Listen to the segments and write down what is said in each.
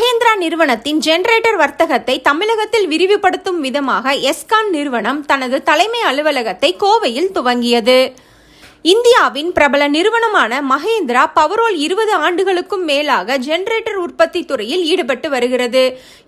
மஹேந்திரா நிறுவனத்தின் ஜெனரேட்டர் வர்த்தகத்தை தமிழகத்தில் விரிவுபடுத்தும் விதமாக எஸ்கான் நிறுவனம் தனது தலைமை அலுவலகத்தை கோவையில் துவங்கியது. இந்தியாவின் பிரபல நிறுவனமான மஹேந்திரா பவரோல் இருபது ஆண்டுகளுக்கும் மேலாக ஜெனரேட்டர் உற்பத்தி துறையில் ஈடுபட்டு வருகிறது.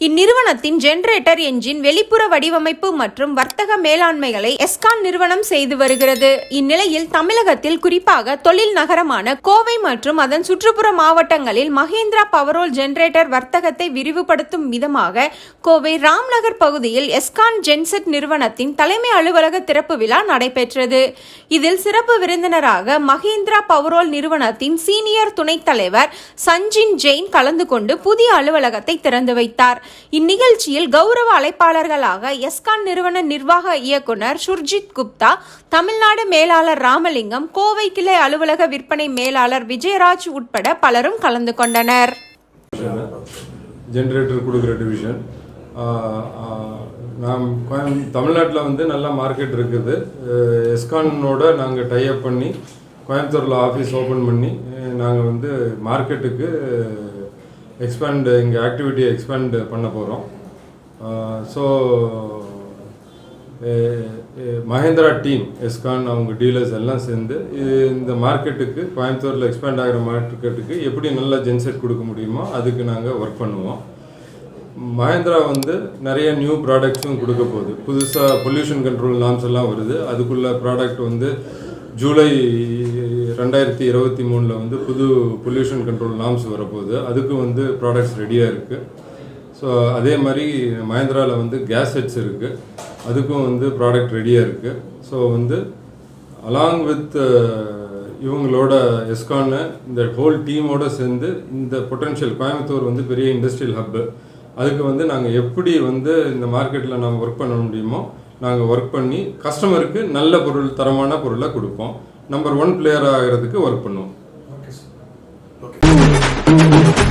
இந்நிறுவனத்தின் ஜெனரேட்டர் என்ஜின் வெளிப்புற வடிவமைப்பு மற்றும் வர்த்தக மேலாண்மைகளை எஸ்கான் நிறுவனம் செய்து வருகிறது. இந்நிலையில் தமிழகத்தில் குறிப்பாக தொழில் நகரமான கோவை மற்றும் அதன் சுற்றுப்புற மாவட்டங்களில் மஹேந்திரா பவரோல் ஜெனரேட்டர் வர்த்தகத்தை விரிவுபடுத்தும் விதமாக கோவை ராம்நகர் பகுதியில் எஸ்கான் ஜென்செட் நிறுவனத்தின் தலைமை அலுவலக திறப்பு விழா நடைபெற்றது. இதில் சிறப்பு விருந்து விருந்தினராக மஹேந்திரா பவரோல் நிறுவனத்தின் சீனியர் துணைத் தலைவர் சஞ்சின் ஜெயின் கலந்து கொண்டு புதிய அலுவலகத்தை திறந்து வைத்தார். இந்நிகழ்ச்சியில் கௌரவ அழைப்பாளர்களாக எஸ்கான் நிறுவன நிர்வாக இயக்குனர் சுர்ஜித் குப்தா தமிழ்நாடு மேலாளர் ராமலிங்கம் கோவை கிளை அலுவலக விற்பனை மேலாளர் விஜயராஜ் உட்பட பலரும் கலந்து கொண்டனர். ஜென்ரேட்டர் கொடுக்குற டிவிஷன் நாம் தமிழ்நாட்டில் வந்து நல்ல மார்க்கெட் இருக்குது. எஸ்கானோட நாங்கள் டைப் பண்ணி கோயம்புத்தூரில் ஆஃபீஸ் ஓப்பன் பண்ணி நாங்கள் வந்து மார்க்கெட்டுக்கு எக்ஸ்பேண்ட் இங்கே ஆக்டிவிட்டியை எக்ஸ்பேண்ட் பண்ண போகிறோம் ஸோ மஹேந்திரா டீம் எஸ்கான் அவங்க டீலர்ஸ் எல்லாம் சேர்ந்து இந்த மார்க்கெட்டுக்கு கோயம்புத்தூரில் எக்ஸ்பேண்ட் ஆகிற மார்க்கெட்டுக்கு எப்படி நல்ல ஜென்செட் கொடுக்க முடியுமோ அதுக்கு நாங்கள் ஒர்க் பண்ணுவோம். மஹேந்திரா வந்து நிறைய நியூ ப்ராடக்ட்ஸும் கொடுக்க போகுது. புதுசாக பொல்யூஷன் கண்ட்ரோல் நாம்ஸ் எல்லாம் வருது. அதுக்குள்ள ப்ராடக்ட் வந்து ஜூலை ரெண்டாயிரத்தி இருபத்தி மூணில் வந்து புது பொல்யூஷன் கண்ட்ரோல் நாம்ஸ் வரப்போகுது. அதுக்கு வந்து ப்ராடக்ட்ஸ் ரெடியாக இருக்குது ஸோ அதே மாதிரி மஹேந்திராவில் வந்து கேஸ் செட்ஸ் இருக்குது அதுக்கும் வந்து ப்ராடக்ட் ரெடியாக இருக்குது ஸோ வந்து அலாங் வித் இவங்களோட எஸ்கான்னு இந்த ஹோல் டீமோடு சேர்ந்து இந்த பொட்டன்ஷியல் கோயம்புத்தூர் வந்து பெரிய இண்டஸ்ட்ரியல் ஹப்பு அதுக்கு வந்து நாங்கள் எப்படி வந்து இந்த மார்க்கெட்டில் நாங்கள் ஒர்க் பண்ண முடியுமோ நாங்கள் ஒர்க் பண்ணி கஸ்டமருக்கு நல்ல பொருள் தரமான பொருளை கொடுப்போம். நம்பர் ஒன் பிளேயர் ஆகிறதுக்கு ஒர்க் பண்ணுவோம். Okay sir okay